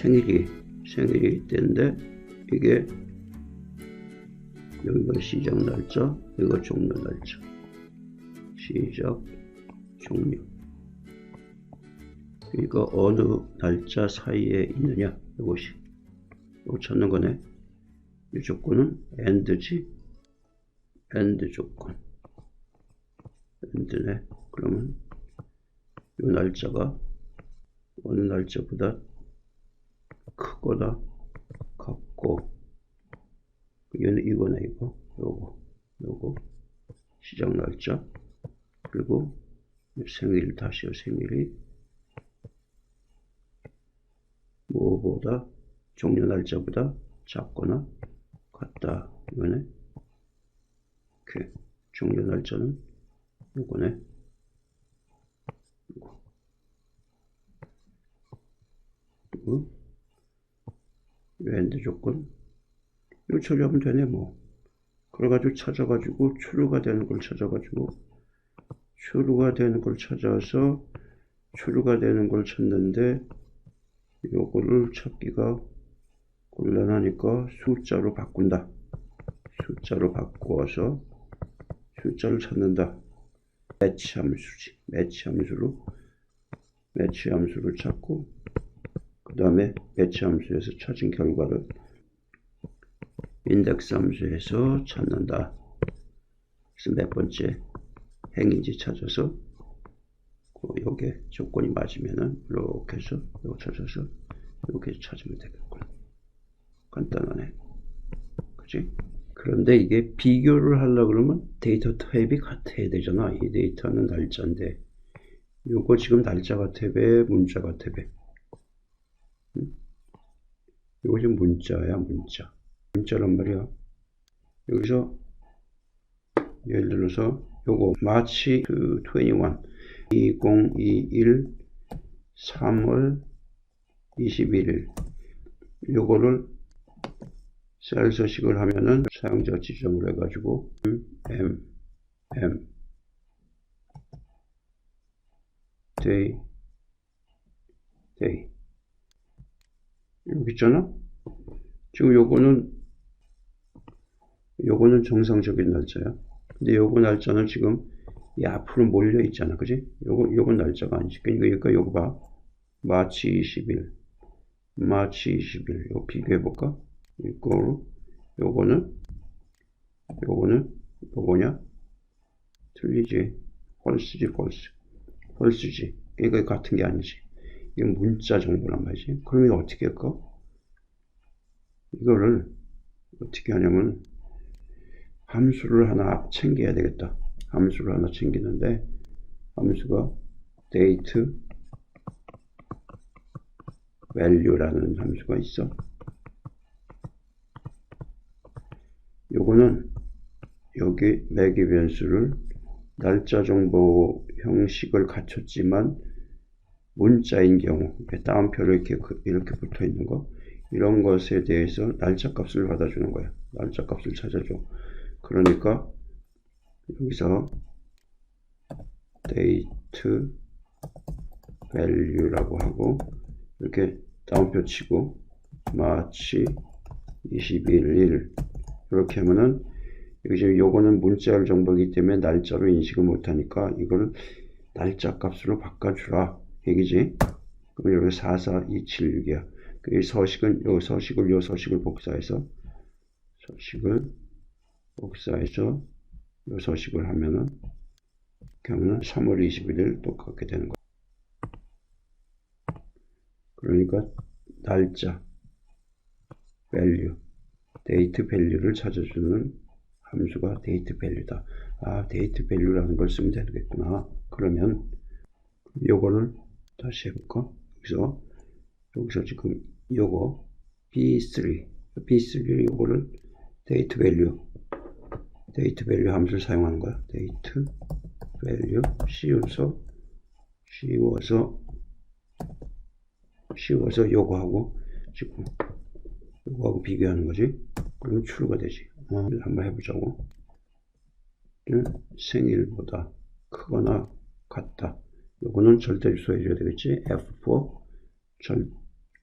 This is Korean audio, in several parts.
생일이 생일이 때인데 이게 여기가 시작 날짜? 여기가 종료 날짜. 시작 종료. 그러니까 어느 날짜 사이에 있느냐? 이것이. 이거 찾는 거네. 이 조건은 and지? and 조건. and네. 그러면 이 날짜가 어느 날짜보다 크거나 같고 얘는 이거네 이거. 요거 요거. 시작 날짜. 그리고 생일 다시요 생일이 뭐보다 종료 날짜보다 작거나 같다. 이거네. 이렇게 종료 날짜는 요거네. 요거. 그리 고 랜드 조건? 이거 처리하면 되네 뭐. 그래가지고 찾아가지고 추루가 되는 걸 찾아가지고 추루가 되는 걸 찾아서 추루가 되는 걸 찾는데 요거를 찾기가 곤란하니까 숫자로 바꾼다. 숫자로 바꾸어서 숫자를 찾는다. 매치 함수지. 매치 함수로. 매치 함수를 찾고 그 다음에 매치 함수에서 찾은 결과를 인덱스 함수에서 찾는다. 그래서 몇 번째 행인지 찾아서 그 요게 조건이 맞으면은 이렇게 해서 요거 찾아서 이렇게 찾으면 되겠군. 간단하네. 그지? 그런데 이게 비교를 하려고 그러면 데이터 타입이 같아야 되잖아. 이 데이터는 날짜인데 요거 지금 날짜가 탭에 문자가 탭에 응? 지금 문자야 문자. 문자란 말이야. 여기서 예를 들어서 요거 마치 그 21, 2021 3월 21일 요거를 셀 서식을 하면은 사용자 지정을 해가지고 M M day day 여기 있잖아? 지금 요거는 요거는 정상적인 날짜야. 근데 요거 날짜는 지금 이 앞으로 몰려 있잖아. 그지? 요거 요건 날짜가 아니지. 그러니까 요거 봐. 마치 20일. 마치 20일. 요 비교해 볼까? 이거로. 요거는 요거는 요거냐? 틀리지. 펄스지. 펄스 펄스지 이거 같은 게 아니지 이건 문자 정보란 말이지. 그럼 이거 어떻게 할까? 이거를 어떻게 하냐면 함수를 하나 챙겨야 되겠다. 함수를 하나 챙기는데 함수가 date value라는 함수가 있어. 요거는 여기 매개 변수를 날짜 정보 형식을 갖췄지만 문자인 경우 따옴표로 이렇게 이렇게 붙어 있는 거 이런 것에 대해서 날짜 값을 받아주는 거야. 날짜 값을 찾아줘. 그러니까 여기서 date value라고 하고 이렇게 따옴표 치고 마치 21일 이렇게 하면은 지금 요거는 문자열 정보이기 때문에 날짜로 인식을 못하니까 이걸 날짜 값으로 바꿔주라 얘기지 그럼 여기 44276이야 그 서식은 요 서식을 요 서식을 복사해서 서식을 복사해서 요 서식을 하면은 그러면 3월 21일 똑같게 되는 거야 그러니까 날짜 value 데이트 밸류를 찾아주는 함수가 데이트 밸류다. 아, 데이트 밸류라는 걸 쓰면 되겠구나. 그러면 요거를 다시 해볼까? 여기서 여기서 지금 요거 B3 B3 요거를 데이트 밸류 데이트 밸류 함수를 사용하는 거야. 데이트 밸류 씌워서 씌워서 씌워서 요거하고 지금 요거하고 비교하는 거지. 그러면 추루가 되지. 어, 한번 해보자고. 생일보다 크거나 같다. 요거는 절대 주소 해줘야 되겠지. F4 절,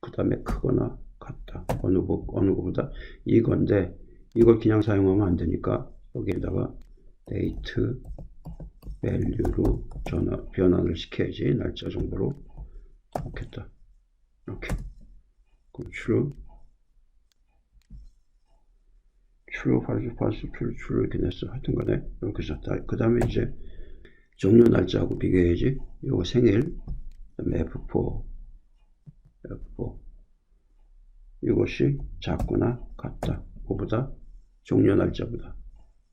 그 다음에 크거나 같다. 어느, 거- 어느 것보다 이건데 이걸 그냥 사용하면 안 되니까 여기에다가 데이트 밸류로 전화, 변환을 시켜야지 날짜 정보로 좋겠다. 이렇게 그럼 true true false false true true 이렇게 냈어 하여튼 간에 이렇게 썼다. 그 다음에 이제 종료 날짜하고 비교해야지. 요거 생일 그다음에 F4 F4 이것이 작거나 같다. 그보다 종료 날짜보다.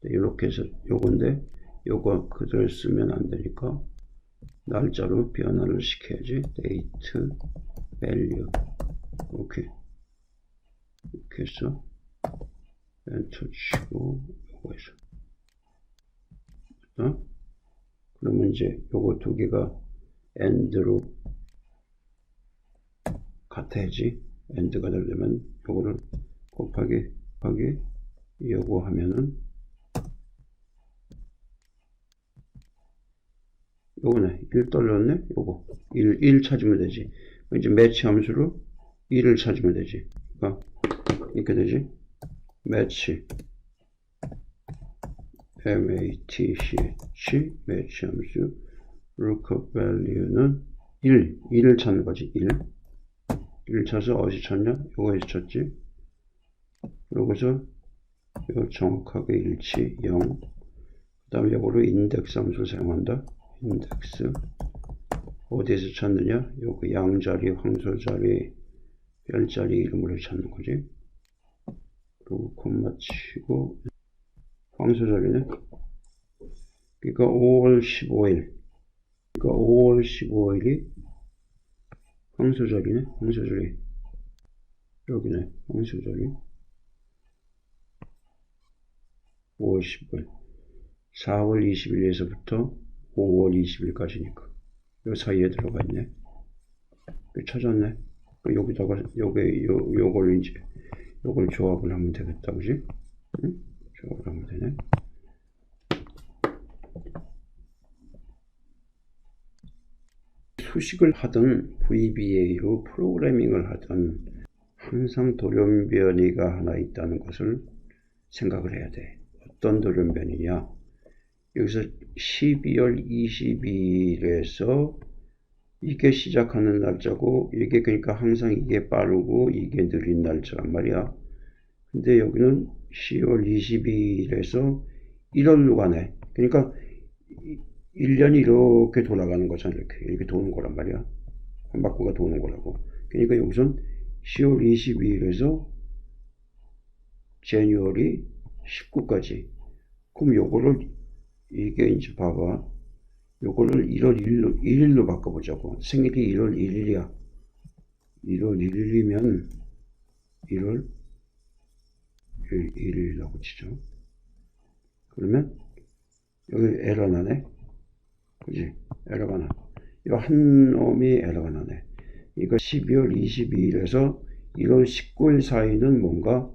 이렇게 해서 요건데 요거 그대로 쓰면 안 되니까 날짜로 변환을 시켜야지. date value. 이렇게 이렇게 해서 엔터 치고 요거 해서. 어? 그러면 이제 요거 두 개가 end로 같아야지. end가 되려면 요거를 곱하기 곱하기 요거 하면은 요거네. 1 떨렸네? 요거. 1, 1 찾으면 되지. 이제 매치 함수로 1을 찾으면 되지. 그러니까 이렇게 되지? 매치 match 매치 함수 lookup value는 1 1을 찾는 거지 1 1 찾아서 어디서 찾냐? 요거에서 찾지. 그러고서 이거 정확하게 일치 0 그 다음에 이거로 인덱스 함수를 사용한다. 인덱스. 어디에서 찾느냐? 요거 양자리 황소자리 별자리 이름으로 찾는 거지. 그리고 콤마 치고 황소자리네 그러니까 5월 15일. 그러니까 5월 15일이 황소자리네 황소자리 여기네. 황소자리 5월 15일. 4월 20일에서부터 5월 20일까지니까. 요 사이에 들어가 있네. 그 찾았네. 그 여기다가 요게 요 요걸 이제 요걸 조합을 하면 되겠다 그지? 응? 하면 되네 수식을 하든 VBA로 프로그래밍을 하든 항상 돌연변이가 하나 있다는 것을 생각을 해야 돼. 어떤 돌연변이냐? 여기서 12월 20일에서 이게 시작하는 날짜고 이게 그러니까 항상 이게 빠르고 이게 느린 날짜란 말이야. 근데 여기는 10월 20일에서 1월로 가네. 그러니까 1년이 이렇게 돌아가는 거잖아. 이렇게, 이렇게 도는 거란 말이야. 한 바퀴가 도는 거라고. 그러니까 여기선 10월 22일에서 제뉴얼이 19까지. 그럼 요거를, 이게 이제 봐봐. 요거를 1월 1일로, 1일로 바꿔보자고. 생일이 1월 1일이야. 1월 1일이면 1월 1일이라고 치죠. 그러면 여기 에러 나네. 그지? 에러가 나. 이한 놈이 에러가 나네. 이거 12월 22일에서 1월 19일 사이는 뭔가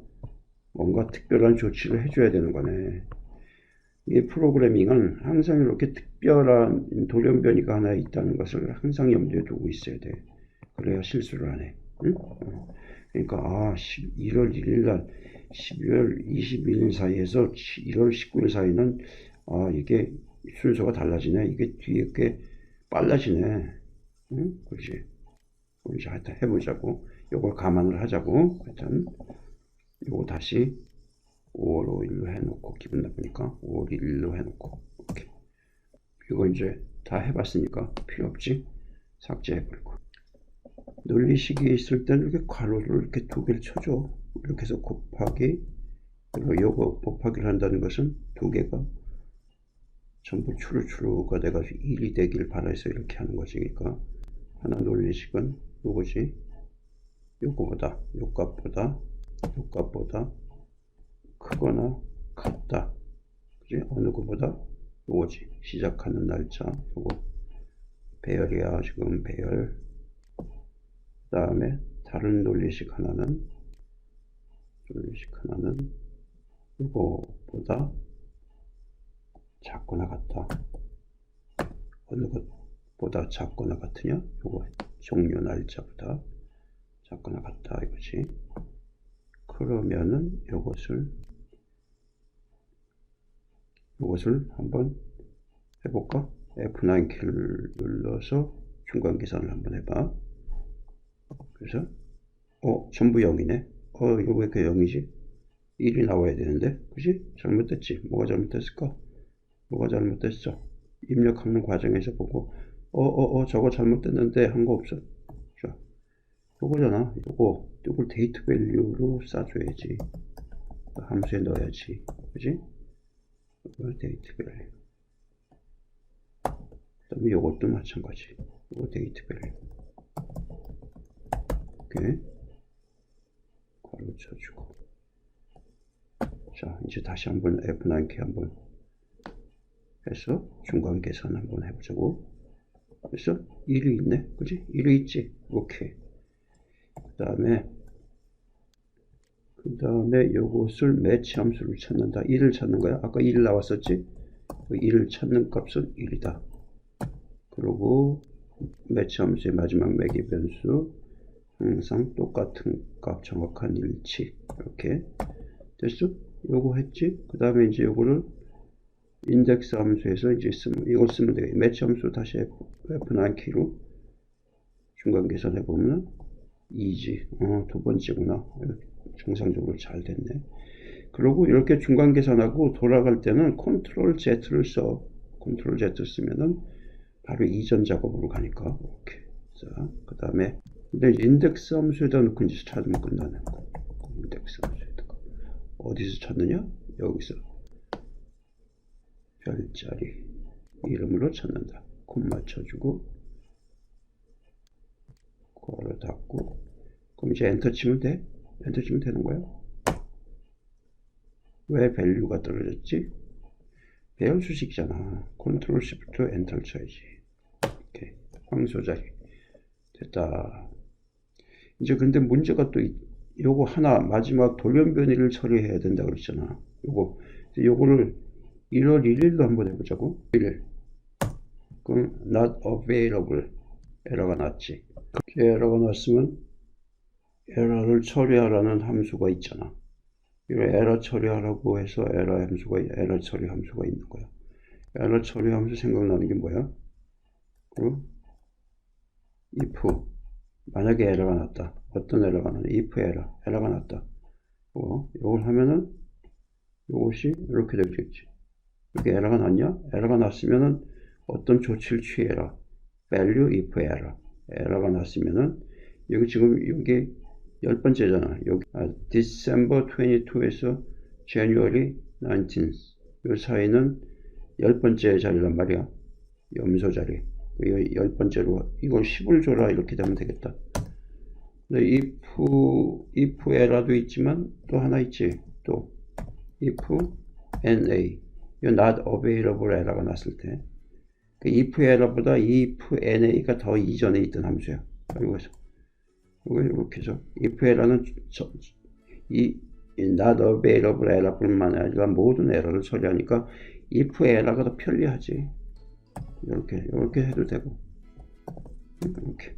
뭔가 특별한 조치를 해줘야 되는 거네. 이 프로그래밍은 항상 이렇게 특별한 돌연변이가 하나 있다는 것을 항상 염두에 두고 있어야 돼. 그래야 실수를 안 해. 응? 어. 그러니까 아 1월 1일 날 12월 22일 사이에서 1월 19일 사이는 아 이게 순서가 달라지네. 이게 뒤에 게 빨라지네. 응? 그렇지. 우리 하여튼 해보자고. 요걸 감안을 하자고. 하여튼 요거 다시 5월 5일로 해놓고 기분 나쁘니까 5월 1일로 해놓고 이렇게. 이거 이제 다 해봤으니까 필요 없지. 삭제해버리고. 논리식이 있을 때는 이렇게 괄호를 이렇게 두 개를 쳐줘. 이렇게 해서 곱하기 그리고 요거 곱하기를 한다는 것은 두 개가 전부 추루추루가 돼가지고 1이 되길 바라서 이렇게 하는. 그러니까 하나 논리식은 요거지. 요거보다, 요 값보다, 요 값보다 크거나 같다. 그지? 어느 거보다 요거지. 시작하는 날짜, 요거. 배열이야, 지금 배열. 그 다음에 다른 논리식 하나는, 논리식 하나는 요거보다 작거나 같다. 어느 것보다 작거나 같으냐? 요거 종료 날짜보다 작거나 같다 이거지. 그러면은 이것을 이것을 한번 해볼까? F9 키를 눌러서 중간 계산을 한번 해봐. 그래서 어 전부 0이네. 어 이거 왜 이렇게 0이지? 1이 나와야 되는데 그지? 잘못됐지. 뭐가 잘못됐을까? 뭐가 잘못됐어? 입력하는 과정에서 보고 어 어 어 저거 잘못됐는데 한 거 없어. 자 요거잖아. 요거 요걸 데이트 밸류로 싸줘야지. 함수에 넣어야지. 그지? 이걸 데이트 밸류. 그 다음에 요것도 마찬가지. 요거 데이트 밸류. 괄호 쳐주고. 자 이제 다시 한번 F9 키 한번 해서 중간 계산 한번 해보자고. 그래서 1이 있네. 그지? 1이 있지? 오케이. 그 다음에 그 다음에 요것을 매치 함수를 찾는다. 1을 찾는 거야. 아까 1 나왔었지? 그 1을 찾는 값은 1이다. 그리고 매치 함수의 마지막 매기 변수 항상 똑같은 값 정확한 일치. 이렇게 됐어? 요거 했지? 그 다음에 이제 요거를 인덱스 함수에서 이제 쓰면 이걸 쓰면 되겠 매치 함수 다시 F9 키로 중간 계산해 보면 2지. 어, 두 번째구나. 정상적으로 잘 됐네. 그리고 이렇게 중간 계산하고 돌아갈 때는 컨트롤 Z를 써. 컨트롤 Z 쓰면은 바로 이전 작업으로 가니까. 이렇게 자그 다음에 근데 인덱스 함수에다 놓고 이제 찾으면 끝나는 거 인덱스 함수에다가. 어디서 찾느냐? 여기서. 별자리. 이름으로 찾는다. 콤 맞춰주고 괄호 닫고. 그럼 이제 엔터 치면 돼? 엔터 치면 되는 거야? 왜 밸류가 떨어졌지? 배열 수식이잖아. 컨트롤 시프트 엔터를 쳐야지. 이렇게 황소 자리. 됐다 이제 근데 문제가 또 이- 요거 하나 마지막 돌연변이를 처리해야 된다 그랬잖아. 요거. 요거를 1월 1일로 한번 해보자고. 1일. 그럼 not available 에러가 났지. 그렇게 에러가 났으면 에러를 처리하라는 함수가 있잖아. 이 에러 처리하라고 해서 에러 함수가 에러 처리 함수가 있는 거야. 에러 처리 함수 생각나는 게 뭐야? 그리고 if 만약에 에러가 났다. 어떤 에러가 나냐? if 에러 에러가 났다. 어, 이걸 하면은 이것이 이렇게 되겠지. 이렇게 에러가 났냐? 에러가 났으면은 어떤 조치를 취해라. value if error. 에러가 났으면은 여기 지금 여기 열 번째잖아. 여기. 아, December 22에서 January 19th 이 사이는 열 번째 자리란 말이야. 염소 자리 열 번째로 이걸 10을 줘라 이렇게 되면 되겠다. if if error도 있지만 또 하나 있지 또. if na 이 not available error가 났을 때. 그 if error보다 if na가 더 이전에 있던 함수야. 이거 이렇게 해서 if 저, 이, 이 not available error뿐만 아니라 모든 에러를 처리하니까 if error가 더 편리하지 이렇게 이렇게 해도 되고. 이렇게.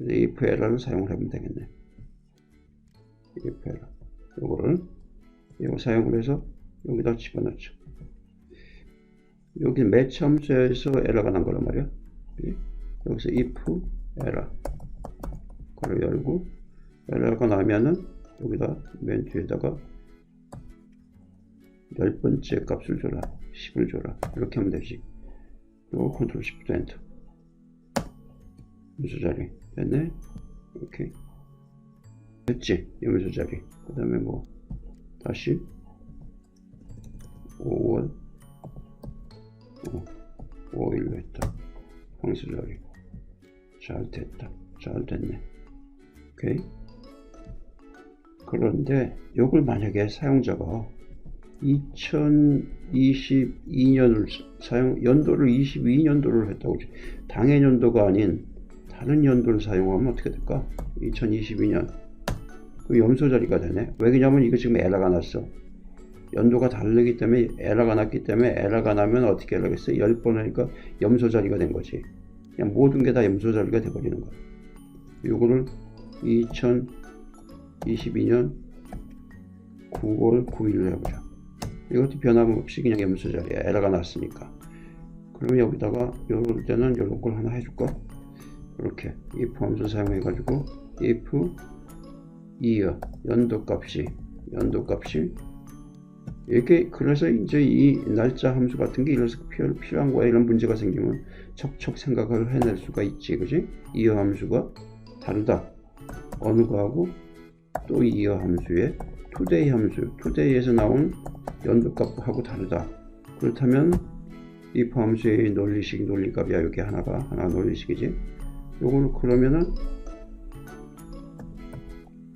if error를 사용을 하면 되겠네. if error. 이거를 이거 사용을 해서 여기다 집어넣죠. 여기 매치 함수에서 에러가 난 거란 말이야. 그지? 여기서 if error. 그걸 열고 에러가 나면은 여기다 맨 뒤에다가 열 번째 값을 줘라. 10을 줘라. 이렇게 하면 되지 그리고 컨트롤 시프트 엔터. 문수 자리. 됐네? 이렇게 됐지? 이 문수 자리. 그 다음에 뭐 다시. 5월 5일로 했다. 황수 자리. 잘 됐다. 잘 됐네. 오케이. 그런데 이걸 만약에 사용자가 2022년을 사용 연도를 22년도를 했다고 당해 연도가 아닌 다른 연도를 사용하면 어떻게 될까? 2022년 그 염소 자리가 되네. 왜냐면 이거 지금 에러가 났어. 연도가 다르기 때문에 에러가 났기 때문에 에러가 나면 어떻게 하겠어? 10번 하니까 염소 자리가 된 거지. 그냥 모든 게 다 염소 자리가 돼 버리는 거야. 요거를 2022년 9월 9일로 해보자. 이것도 변함없이 그냥 염수 자리에 에러가 났으니까. 그러면 여기다가 요럴 때는 요런 걸 하나 해줄까? 이렇게 if 함수 사용해 가지고 if year 연도 값이 연도 값이. 이렇게 그래서 이제 이 날짜 함수 같은 게 이래서 필요, 필요한 거야. 이런 문제가 생기면 척척 생각을 해낼 수가 있지 그지? 이어 함수가 다르다. 어느 거하고? 또 이어 함수의 today 함수. today에서 나온 연도 값하고 다르다 그렇다면 if 함수의 논리식 논리값이야 여기 하나가 하나 논리식이지 요걸 그러면은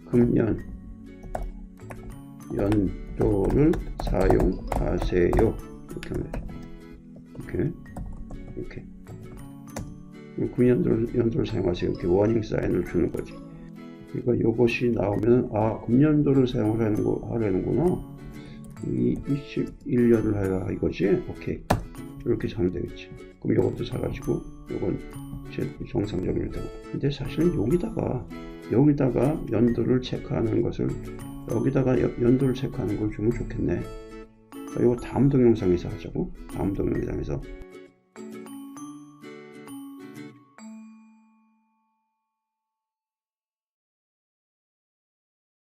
금년 연도를 사용하세요. 이렇게 하면 되죠. 이렇게 이렇게 금년도를 연도를 사용하세요. 이렇게 워닝 사인을 주는 거지. 그러니까 이것이 나오면 아 금년도를 사용하려는 거 하려는구나. 이 21년을 하라 이거지. 오케이 이렇게 하면 되겠지. 그럼 이것도 사라지고 이건 제 정상적일 테고. 근데 사실은 여기다가 여기다가 연도를 체크하는 것을 여기다가 여- 연도를 체크하는 걸 주면 좋겠네. 자, 이거 다음 동영상에서 하자고. 다음 동영상에서